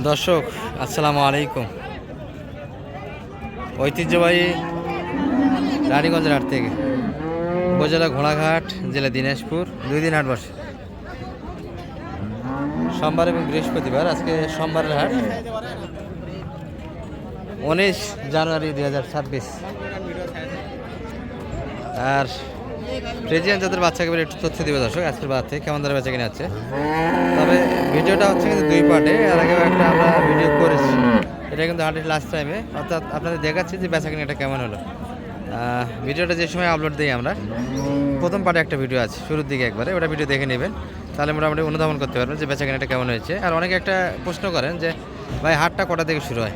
দর্শক, আসসালামু আলাইকুম। ঐতিহ্যবাহী রানীগঞ্জের হাট থেকে। উপজেলা ঘোড়াঘাট, জেলা দিনাজপুর, দুই দিন হাট বসে। সোমবার এবং বৃহস্পতিবার, আজকে সোমবারের হাট। উনিশ জানুয়ারি দুই হাজার ছাব্বিশ। আর ফ্রিজিয়ান যাদের বাচ্চাকে এবার একটু তথ্য দিবে দর্শক, আজকের বাদ থেকে কেমন ধরে বেচা কিনে আছে। তবে ভিডিওটা হচ্ছে কিন্তু দুই পার্টে এর আগে একটা আমরা ভিডিও করেছি। এটা কিন্তু হাটের লাস্ট টাইমে অর্থাৎ আপনাদের দেখাচ্ছি যে বেচা কিনাটা কেমন হলো। ভিডিওটা যে সময় আপলোড দিই আমরা, প্রথম পার্টে একটা ভিডিও আছে, শুরুর দিকে একবারে, ওটা ভিডিও দেখে নেবেন। তাহলে মোটামুটি অনুধাবন করতে পারবেন যে বেচা কিনাটা কেমন হয়েছে। আর অনেকে একটা প্রশ্ন করেন যে, ভাই, হাটটা কটা থেকে শুরু হয়?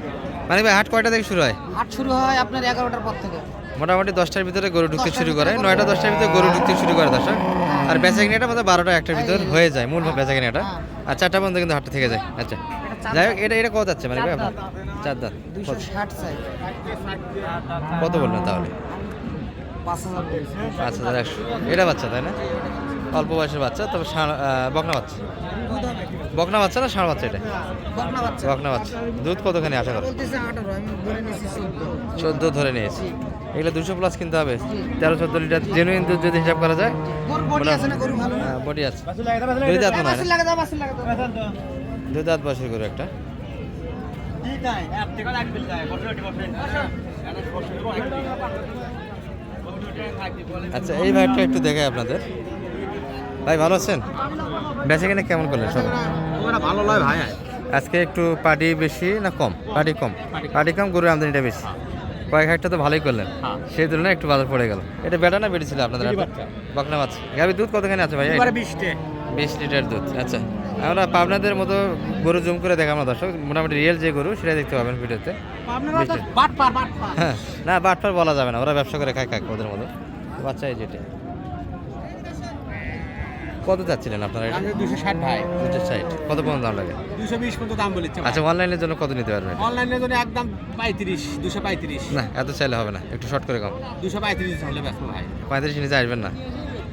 মানে ভাই, হাট কয়টা থেকে শুরু হয়? হাট শুরু হয় আপনার এগারোটার পর থেকে। মোটামুটি দশটার ভিতরে গরু ঢুকতে শুরু করে নয়টা দশটার ভিতরে গরু ঢুকতে শুরু করে দর্শক। আর বেচা কিনাটা মতো বারোটা একটার ভিতর হয়ে যায় মূল বেচা কিনাটা। আর চারটা পর্যন্ত কিন্তু হাটটা থেকে যায়। আচ্ছা। যাই হোক এটা এটা কত যাচ্ছে মানে আপনার? চার দাঁত কত বললেন তাহলে? পাঁচ হাজার একশো। এটা বাচ্চা তাই না? অল্প বয়সের বাচ্চা তবে বকনা বাচ্চা। বকনা বাচ্চা না ষাঁড় বাচ্চা এটা? বকনা বাচ্চা। দুধ কতখানি আশা চোদ্দ। চোদ্দ ধরে নিয়েছি। এগুলো দুশো প্লাস কিনতে হবে। তেরো, চোদ্দ লিটার জেনুইন দুধ যদি হিসাব করা যায় গরু বডি আছে। দুই দাঁত মনে? হয় দুই দাঁত বয়সের গরু একটা। আচ্ছা এই ভাইটা একটু দেখাই আপনাদের। ভাই, ভালো আছেন? বেচে কিনে কেমন করলেন সব ভালো নয় ভাই আজকে একটু পার্টি বেশি না কম? পার্টি কম? পার্টি কম, গরুর আমদানিটা বেশি। কয়েক হাজারটা তো ভালোই করলেন। সেই তুলনায় একটু বাজার পড়ে গেল। এটা বেটা না বেড়েছিল আপনাদের? বকনা মাছ গাবি দুধ কতখানি আছে ভাই বিশ লিটার। দুধ আচ্ছা। আমরা পাবনাদের মতো গরু জুম করে দেখাবো না দর্শক। মোটামুটি রিয়েল যে গরু সেটা দেখতে পাবেন ভিডিওতে। হ্যাঁ। না বাটপার বলা যাবে না। ওরা ব্যবসা করে খায় খাক ওদের মতো। বাচ্চা এই যেটা কত চাচ্ছিলেন আপনারা দুশো ষাট ভাই। কত পর্যন্ত দাম লাগে? দুশো বিশ পর্যন্ত দাম বলেছে আচ্ছা অনলাইনের জন্য কত নিতে পারবেন? অনলাইনের জন্য একদম পঁয়ত্রিশ দুশো পঁয়ত্রিশ। না এত চাইলে হবে না। একটু শর্ট করে কম। দুশো পঁয়ত্রিশ হলে ব্যস্ত ভাই। পঁয়ত্রিশ নিচে আসবেন না?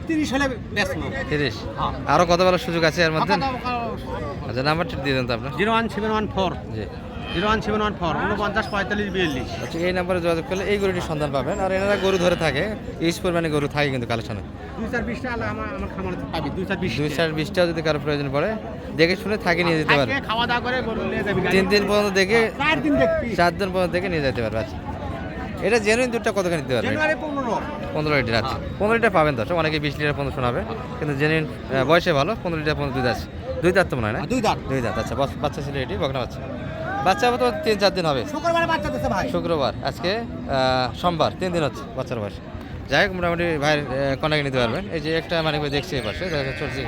তিরিশ হলে ব্যস্ত। তিরিশ? হ্যাঁ। আরও কত বলার সুযোগ আছে এর মধ্যে? আচ্ছা নাম্বারটা দিয়ে দেন তো আপনার। Zero one seven one four. জি। Zero one seven one four উনপঞ্চাশ পঁয়তাল্লিশ বিয়াল্লিশ। আচ্ছা এই নাম্বারে যোগাযোগ করলে এই গরুটির সন্ধান পাবেন। আর এনারা গরু ধরে থাকে পরিমাণে গরু থাকে কিন্তু কালেকশনে। দুই চার বিশটা আমার আমার খামারে পাবি দুই চার বিশ দুই চার বিশটাও যদি কারও প্রয়োজন পড়ে দেখে শুনে থাকে নিয়ে যেতে পারবে। খাওয়া দাওয়া করে গরু নিয়ে যাবি তিন দিন পর্যন্ত দেখে চার দিন দেখবি। চার দিন পর্যন্ত দেখে নিয়ে যেতে পারবে আচ্ছা। এটা জেনুইন দুধটা কতখানি দিতে পারবে? পনেরো। পনেরো লিটার আছে পনেরো লিটার পাবেন দর্শক অনেকে বিশ লিটার পর্যন্ত শোনাবে কিন্তু জেনুইন বয়সে ভালো পনেরো লিটার পর্যন্ত দুধ আছে। দুই দাঁত তো মনে হয় না? দুই দাঁত। দুই দাঁত আচ্ছা বাচ্চা ছিল এটি বকনা বাচ্চা। বাচ্চা তো তিন চার দিন হবে। শুক্রবারে বাচ্চা দিচ্ছে ভাই। শুক্রবার আজকে সোমবার তিন দিন হচ্ছে বাচ্চার বয়স। যাই হোক মোটামুটি ভাইয়ের কন্ট্যাক্ট নিতে পারবেন। এই যে একটা মানে দেখছি এই পাশে চলছে।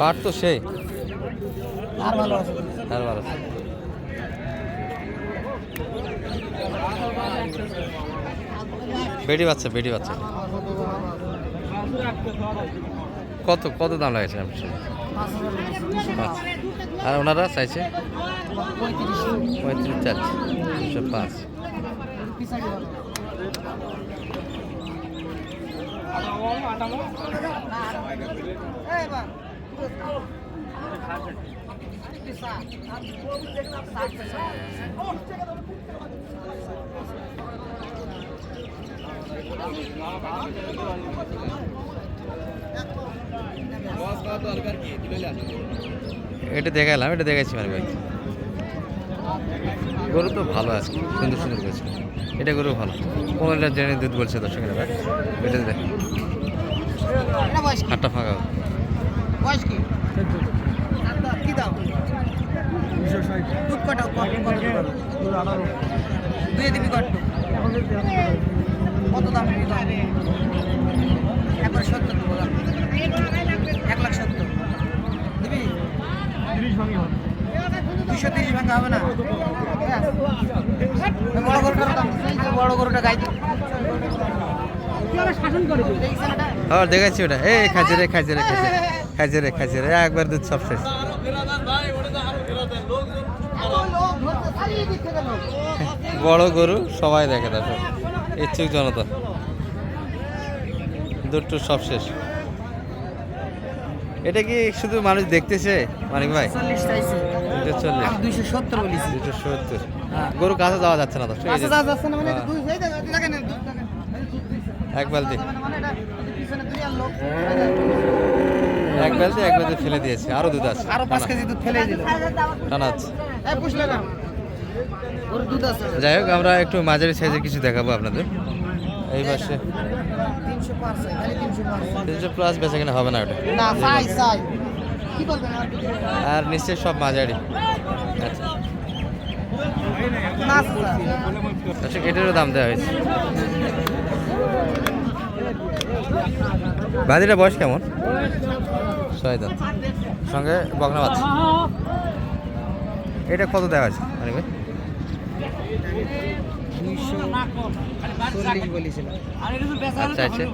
পাট তো সেই। আর ভালো আছে। আর ভালো আছে। বেডি বাচ্চা বেডি বাচ্চা। কত কত দাম লাগেছে আর ওনারা চাইছে? পঁয়ত্রিশ দুশো পাঁচ। এটা দেখালাম এটা দেখাইছি মানে ভাই গরু তো ভালো আছে সুন্দর সুন্দর করেছে এটা গরু ভালো। পনেরো লিটার জেনে দুধ বলছে দর্শকেরা ভাই। এটা দেখ। এটা হাটটা ফাঁকা। বয়স কি? কি দাও দুধ কটা দিবি কত কত দাম একবার সত্তর দেবো এক লাখ সত্তর। দিবি? দুশো তিরিশ ভাঙা হবে না? বড় গরুটার দাম। বড় গরুটা গাই দেখাচ্ছি ওটা। এই খাইছে রে খাইছে রে খাইছে। খাইছে রে খাইছে রে। একবার দুধ সব শেষ। বড় গরু সবাই দেখে দর্শক ইচ্ছুক জনতা। দুটো সব শেষ। এটা কি শুধু মানুষ দেখতেছে মানিক ভাই? সত্তর হ্যাঁ। গরু কাছে যাওয়া যাচ্ছে না না মানে হ্যাঁ। এক বালতি। এক বালতি এক বালতি ফেলে দিয়েছে আরও দুধ আছে। আরও পাঁচ কেজি দুধ ফেলে দিল। টানা আছে। এই পুষলে না ওর দুধ আছে। যাই হোক আমরা একটু মাঝারি সাইজের কিছু দেখাবো আপনাদের। এই পাশে। তিনশো প্লাস বেচা কিনা হবে না ওটা। আর? নিশ্চয়ই সব মাঝারি। আচ্ছা। আচ্ছা এটারও দাম দেওয়া হয়েছে। বাদিটা বয়স কেমন? ছয় দাঁত সঙ্গে বকনা বাচ্চা। এটা কত দেওয়া আছে মানে ভাই আচ্ছা আচ্ছা।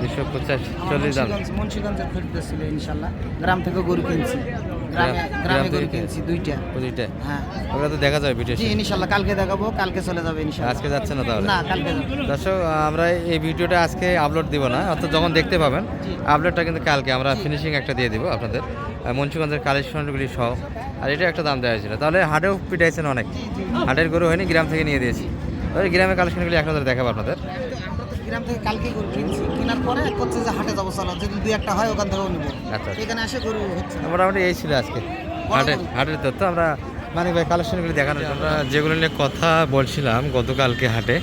দুশো পঁচাশি চল্লিশ দাম। মুন্সিগঞ্জ মুন্সিগঞ্জের খরিদ্দ ছিল ইনশাল্লাহ। গ্রাম থেকে গরু কিনছি। গ্রামে গরু কিনছি দুইটা। হ্যাঁ। ওগুলো তো দেখা যাবে ভিডিও জি কালকে দেখাবো কালকে চলে যাবে আজকে যাচ্ছে না তাহলে? না কালকে দর্শক আমরা এই ভিডিওটা আজকে আপলোড দিব না অর্থাৎ যখন দেখতে পাবেন আপলোডটা কিন্তু কালকে আমরা ফিনিশিং একটা দিয়ে দিব আপনাদের। মুন্সিগঞ্জের কালেকশনগুলি সহ। আর এটা একটা দাম দেওয়া হয়েছিল। তাহলে হাটেও পিটাইছেন অনেক। হাটের গরু হয়নি গ্রাম থেকে নিয়ে দিয়েছি। ওই গ্রামের কালেকশনগুলি এক নজরে দেখাবো আপনাদের। গ্রাম থেকে কালকে গরু কিনছি। কেনার পরে করছে যে হাটে যাব চলো। যদি দুই একটা হয় ওখান থেকেও নিবো। আচ্ছা। এখানে এসে গরু হচ্ছে মোটামুটি এই ছিল আজকে। হাটের হাটের তথ্য আমরা মানে ভাই কালেকশনগুলি দেখানোর জন্য। আমরা যেগুলো নিয়ে কথা বলছিলাম গতকালকে হাটে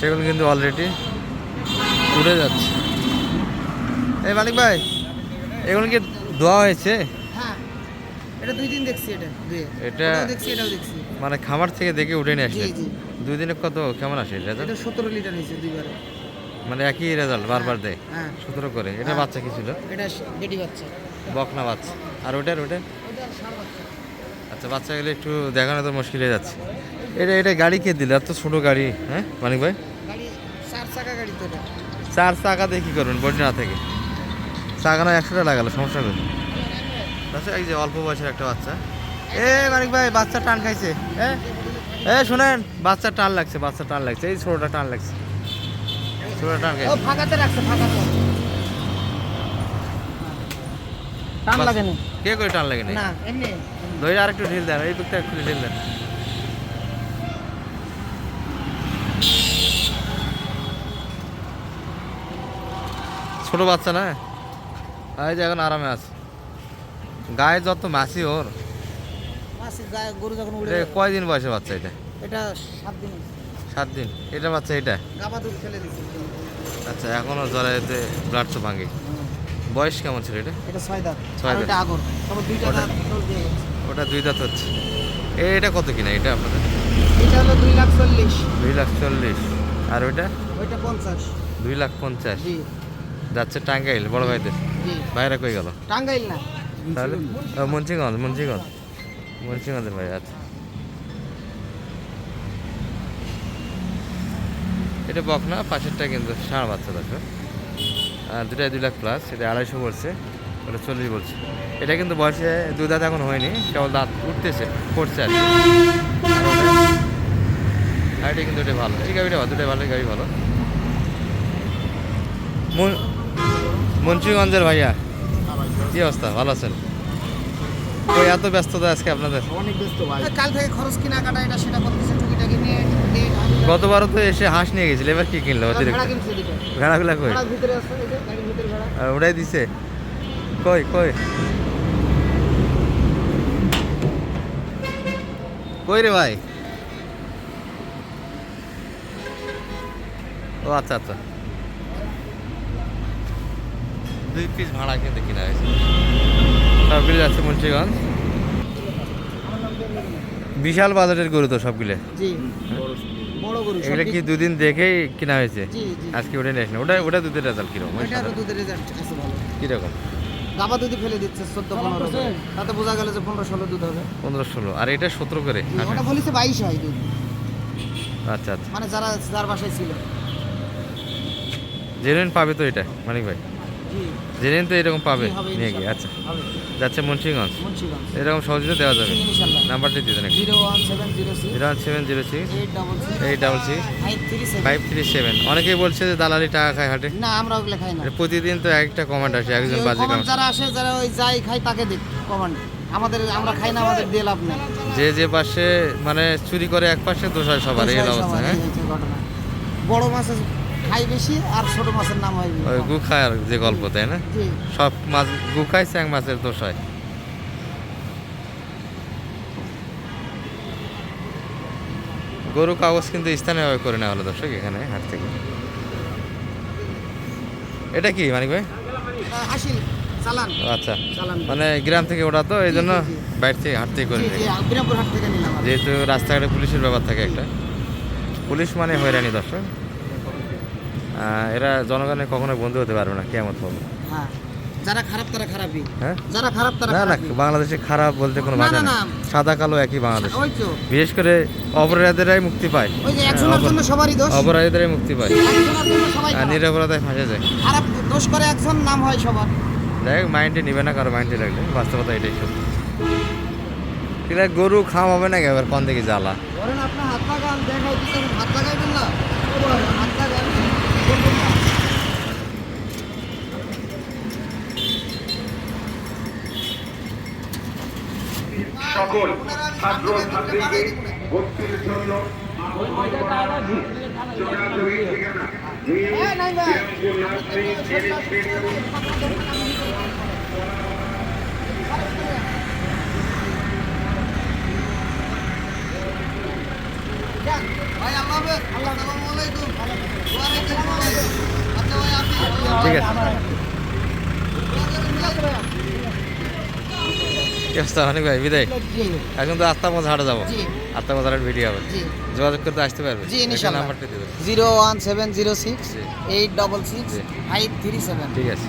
সেগুলো কিন্তু অলরেডি উড়ে যাচ্ছে। এই মালিক ভাই এগুলো কি ধোয়া হয়েছে? হ্যাঁ। এটা দুই দিন দেখছি এটা এটা- দেখছি এটাও দেখছি। মানে খামার থেকে দেখে উঠে নিয়ে আসলে জি। দুই দিনে কত? কেমন আসে রেজাল্ট এটা সতেরো লিটার হয়েছে দুইবারে। মানে একই রেজাল্ট বারবার দেয়? হ্যাঁ। সতেরো করে? এটা হ্যাঁ। বাচ্চা কি ছিল? এটা বেটি বাচ্চা। বকনা বাচ্চা। আর ওটার ওটা ওটা ষাঁড় বাচ্চা। আচ্ছা বাচ্চা গেলে একটু দেখানো তো মুশকিল হয়ে যাচ্ছে। এটা এটা গাড়ি কে দিল? এত ছোটো গাড়ি হ্যাঁ মানিক ভাই? গাড়ি চার চাকা গাড়ি তো চার চাকা দিয়ে কী করবেন? বডিনা থেকে। চাকা না একশোটা লাগালো সমস্যা করে আচ্ছা এই যে অল্প বয়সের একটা বাচ্চা। এ মানিক ভাই বাচ্চা টান খাইছে এ এ শোনেন বাচ্চা টান লাগছে বাচ্চা টান লাগছে এই ছোটোটা টান লাগছে। ছোটোটা টান ও ফাঁকাতে রাখছে ফাঁকাতে। টান লাগে না কে করে টান লাগে না না এমনি। ধরে আর একটু ঢিল দেন এই দিকটা একটু ঢিল দেন। ছোট বাচ্চা না? এই যে এখন আরামে আছে। গায়ে যত মাসি ওর। গরু যখন উড়ে কয়দিন বয়সে বাচ্চা এটা? এটা সাত দিন। সাত দিন। এটা বাচ্চা এটা? গাবা দুধ ফেলে দিচ্ছে আচ্ছা এখনও জরাইতে ব্লাড তো ভাঙে। বয়স কেমন ছিল এটা? এটা ছয় দাঁত। ছয় দাঁত। ওটা আগর। তবে দুইটা দাঁত দোল দিয়ে গেছে। ওটা দুই দাঁত হচ্ছে। এটা কত কিনা এটা আপনাদের? এটা হলো দুই লাখ চল্লিশ। দুই লাখ চল্লিশ। আর ওইটা? ওইটা পঞ্চাশ। দুই লাখ পঞ্চাশ। যাচ্ছে টাঙ্গাইল বড় ভাইদের। জি। ভাইরা কই গেল? টাঙ্গাইল না। তাহলে? মুন্সিগঞ্জ মুন্সিগঞ্জ। মুন্সিগঞ্জের ভাই আচ্ছা এটা বক না, পাশেরটা কিন্তু ষাঁড় বাচ্চা, দেখো। আর দুটাই দুই লাখ প্লাস এটা আড়াইশো বলছে, ওটা চল্লিশ বলছে। এটা কিন্তু বয়সে দুই দাঁত এখন হয়নি, কেবল দাঁত উঠতেছে, পড়ছে আর ওটা- এটা কিন্তু এটা ভালো। এই গাড়িটা ভালো, দুটাই ভালো গাড়ি ভালো। মুন- মুন্সিগঞ্জের ভাইয়া। কি অবস্থা? ভালো আছেন? ওই এত ব্যস্ততা আজকে আপনাদের? অনেক ব্যস্ত ভাই। কাল থেকে খরচ কেনাকাটা এটা সেটা করতেছে টুকিটাকি নিয়ে গতবারও তো এসে হাঁস নিয়ে গেছিল এবার কি কিনলো অতিরিক্ত? ভাড়া ভেড়াগুলা কই? ভাড়ার ভিতরে আছে এই যে গাড়ির ভিতরে ভাড়া। আর ওটাই দিছে? কই কই? কই রে ভাই? ও আচ্ছা আচ্ছা। দুই পিস ভাড়া কিন্তু কিনা হয়েছে। সবগুলো যাচ্ছে মুন্সিগঞ্জ। বিশাল বাজারের গরু তো সবগুলো। গরু এগুলো কি দুদিন দেখেই কিনা হয়েছে? আজকে ওটা নিয়ে ওটা ওটা দুধের রেজাল্ট কীরকম? আছে কীরকম? গাবা ফেলে দিচ্ছে চোদ্দ পনেরো তাতে বোঝা গেল যে পনেরো ষোলো দুধ হবে। পনেরো ষোলো। আর এটা সতেরো করে ওটা বলেছে বাইশ হয় দুধ। আচ্ছা আচ্ছা। মানে যারা যার বাসায় ছিল। জেনুইন পাবে তো এটা মানিক ভাই? জি যেদিন তো এরকম পাবে? নিয়ে গিয়ে আচ্ছা। যাচ্ছে মুন্সিগঞ্জ? এরকম সহজে দেওয়া যাবে। নাম্বারটি দিয়ে দেন zero one seven zero six. Eight double six. Five three seven অনেকেই বলছে যে দালালি টাকা খায় হাটে। না আমরা ওগুলো খাই না। প্রতিদিন তো একটা কমেন্ট আসে একজন বাজে কমান্ড যারা আসে যারা ওই যাই খাই তাকে দিক কমান্ড আমাদের আমরা খাই না আমাদের দিয়ে লাভ নেই। যে যে পাশে মানে চুরি করে এক পাশে দোষ হয় সবার এই অবস্থা হ্যাঁ? বড় মাছের খাই বেশি আর ছোট মাছের নাম হয়। গু খায় যে গল্প তাই না? সব মাছ গু খায় চ্যাং মাছের দোষ হয়। গরু কাগজ কিন্তু স্থানীয়ভাবে করে নেওয়া হলো দর্শক এখানে হাট থেকে। এটা কি মানিক ভাই? আচ্ছা। মানে গ্রাম থেকে ওটা তো এই জন্য। বাইরে থেকে হাট থেকে করে। যেহেতু রাস্তাঘাটে পুলিশের ব্যাপার থাকে একটা। পুলিশ মানে হয়রানি দর্শক। এরা জনগণের কখনো বন্ধু হতে পারবে না কেমন হবে। হ্যাঁ যারা খারাপ তারা খারাপই। হ্যাঁ? যারা খারাপ তারা না না বাংলাদেশে খারাপ বলতে কোনো ভাষা না। সাদা কালো একই বাংলাদেশ। বিশেষ করে অপরাধীরাই মুক্তি পায়। ওই যে একজনের জন্য সবারই দোষ। অপরাধীরাই মুক্তি পায়। আর। নিরপরাধায় ফাঁসে যায়। খারাপ দোষ করে একজন নাম হয় সবার। দেখ মাইন্ডে নিবে না কারও মাইন্ডে রাখলে বাস্তবতা এটাই সত্যি। কিন্তু গরু খাওয়া হবে না এবার কোন দিকে জ্বালা? ধরেন আপনার হাত লাগান দেখাই হাত লাগাইবেন না? সকল ছাত্র ছাত্রীকে ভর্তির জন্য যোগাযোগের ঠিকানা বিরামপুর নার্সারি ইংলিশ মিডিয়াম ভাই আল্লাহ হাফেজ আল্লাহ আসসালামু আলাইকুম ওয়ালাইকুম আসসালাম আচ্ছা ভাই আপনি ঠিক আছে। অনেক ভাই? বিদায়। এখন তো আত্মা মজা হাটে যাব। আত্মা মজার ভিডিও হবে। যোগাযোগ করতে আসতে পারবে? জি, নাম্বারটা দিয়ে দেবে। Zero one seven zero six eight double six five three seven. ঠিক আছে।